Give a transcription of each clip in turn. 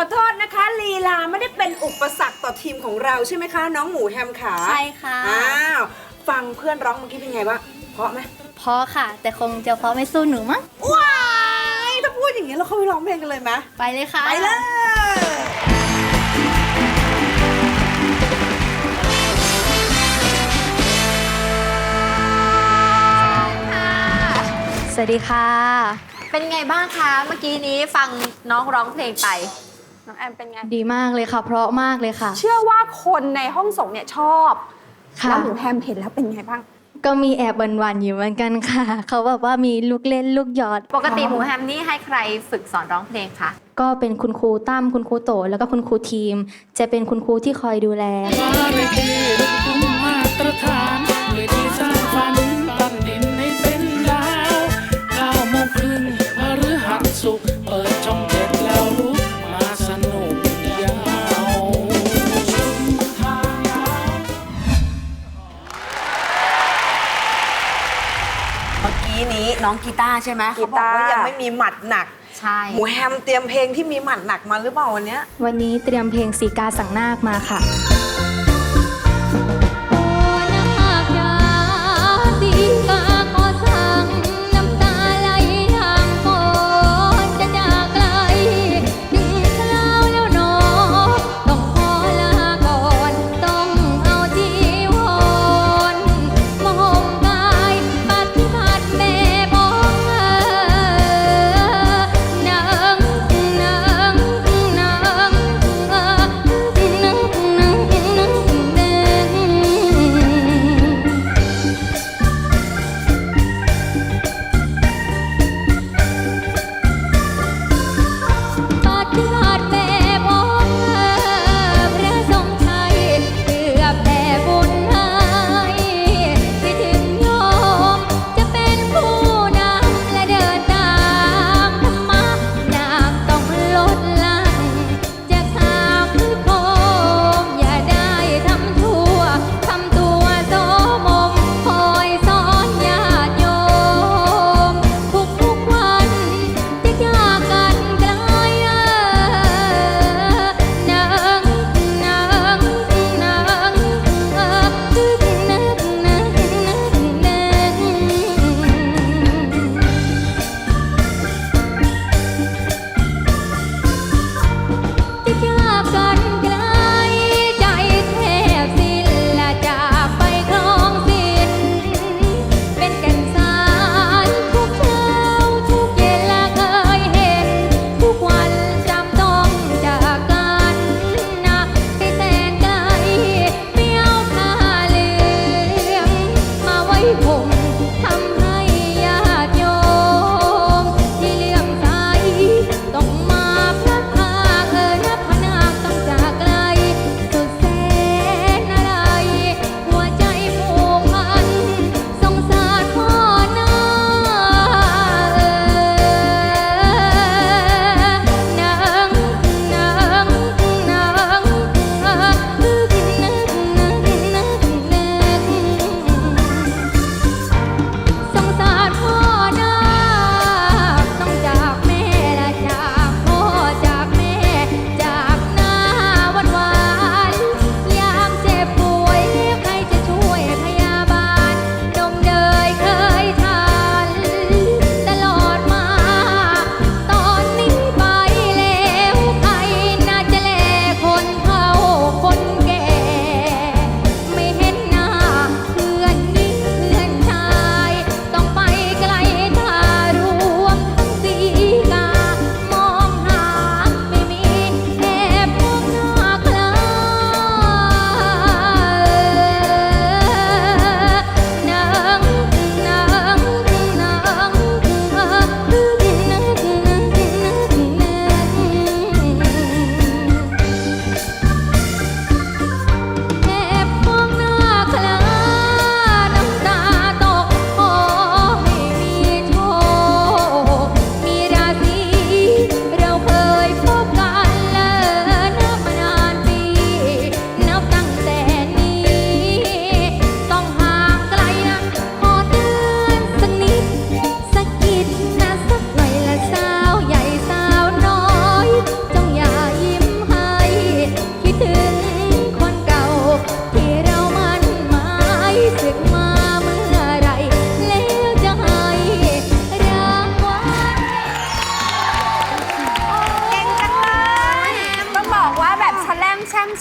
ขอโทษนะคะลีลาไม่ได้เป็นอุปสรรคต่อทีมของเราใช่ไหมคะ น้องหมูแฮมขาใช่ค่ะอ้าวฟังเพื่อนร้องเมื่อกี้เป็นไงบ้างเพราะไหมเพราะค่ะ แต่คงจะเพราะไม่สู้หนูมั้งว้ายถ้าพูดอย่างนี้เราเข้าไปร้องเพลงกันเลยไหมไปเลยค่ะไปเลยสวัสดีค่ะ เป็นไงบ้างคะ เมื่อกี้นี้ฟังน้องร้องเพลงไป น้องแอมเป็นไง ดีมากเลยค่ะ เพราะมากเลยค่ะ เชื่อว่าคนในห้องส่งเนี่ยชอบค่ะ แล้วหมูแฮมเห็นแล้วเป็นไงบ้าง ก็มีแอบหวันๆอยู่เหมือนกันค่ะ เขาแบบว่ามีลูกเล่นลูกหยอดปกติหมูแฮมนี่ให้ใครฝึกสอนร้องเพลงคะก็เป็นคุณครูตั้มคุณครูโตแล้วก็คุณครูทีม จะเป็นคุณครูที่คอยดูแลว กี้นี้น้องกีตาร์ใช่ไหมกีเขาบอกตาร์ ว่ายังไม่มีหมัดหนัก ใช่ หมูแฮมเตรียมเพลงที่มีหมัดหนักมาหรือเปล่าวันเนี้ยวันนี้เตรียมเพลงสีกาสังนาคมาค่ะ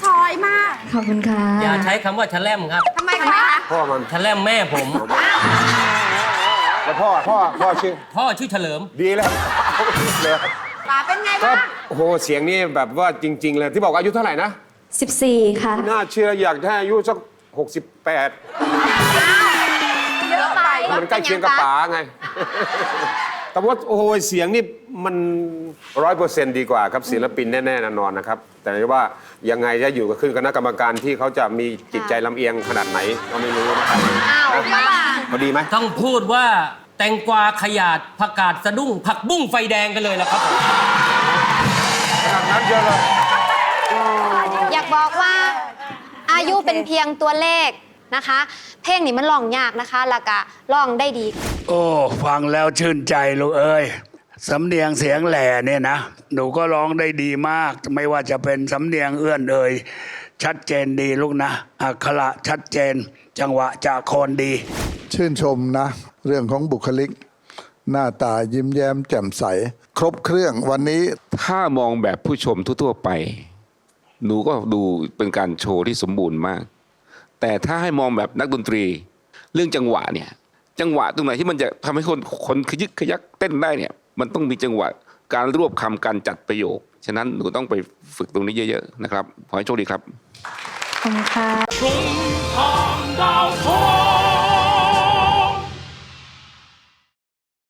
ช้อยมากขอบคุณค่ะอย่าใช้คำว่าชะแลมครับทำไมคะพ่อมันชะแลมแม่ผม แล้วพ่อพ่อพ่อชื่อ พ่อชื่อเฉลิม ดีแล้วเลยป๋าเป็นไงก็บ้างโอ้โหเสียงนี่แบบว่าจริง ๆ เลยที่บอกว่าอายุเท่าไหร่นะ14 ค่ะ น่าเชื่ออยากได้อายุสัก68 เยอะไปมันใกล้เคียงกับป๋าไง แต่ว่าโอ้โหเสียงนี่มันร้อยเปอร์เซ็นต์ดีกว่าครับศิลปินแน่ๆแน่นอนนะครับ แต่ว่ายังไงจะอยู่กับขึ้นคณะกรรมการที่เขาจะมีจิตใจลำเอียงขนาดไหนก็ไม่รู้นะครับอ้าวป๋าพอดีไหมต้องพูดว่าแตงกวาขยาดผักกาดสะดุ้งผักบุ้งไฟแดงกันเลยละครับผมขนาดนั้นเยอะเลยอยากบอกว่าอายุเป็นเพียงตัวเลขนะคะ เพลงนี้มันร้องยากนะคะแล้วก็ร้องได้ดี โอ้ฟังแล้วชื่นใจลูกเอ้ยสำเนียงเสียงแหล่เนี่ยนะหนูก็ร้องได้ดีมาก ไม่ว่าจะเป็นสำเนียงเอื้อนเอ่ยชัดเจนดีลูกนะอักขระชัดเจน จังหวะจากโคนดี ชื่นชมนะ เรื่องของบุคลิก หน้าตายิ้มแย้มแจ่มใส ครบเครื่องวันนี้ถ้ามองแบบผู้ชมทั่วๆไป หนูก็ดูเป็นการโชว์ที่สมบูรณ์มาก แต่ถ้าให้มองแบบนักดนตรี เรื่องจังหวะเนี่ย จังหวะตรงไหนที่มันจะทำให้คนคนขยึกขยักเต้นได้เนี่ย มันต้องมีจังหวะการรวบคำการจัดประโยค ฉะนั้นหนูต้องไปฝึกตรงนี้เยอะๆนะครับ ขอให้โชคดีครับขอบคุณค่ะ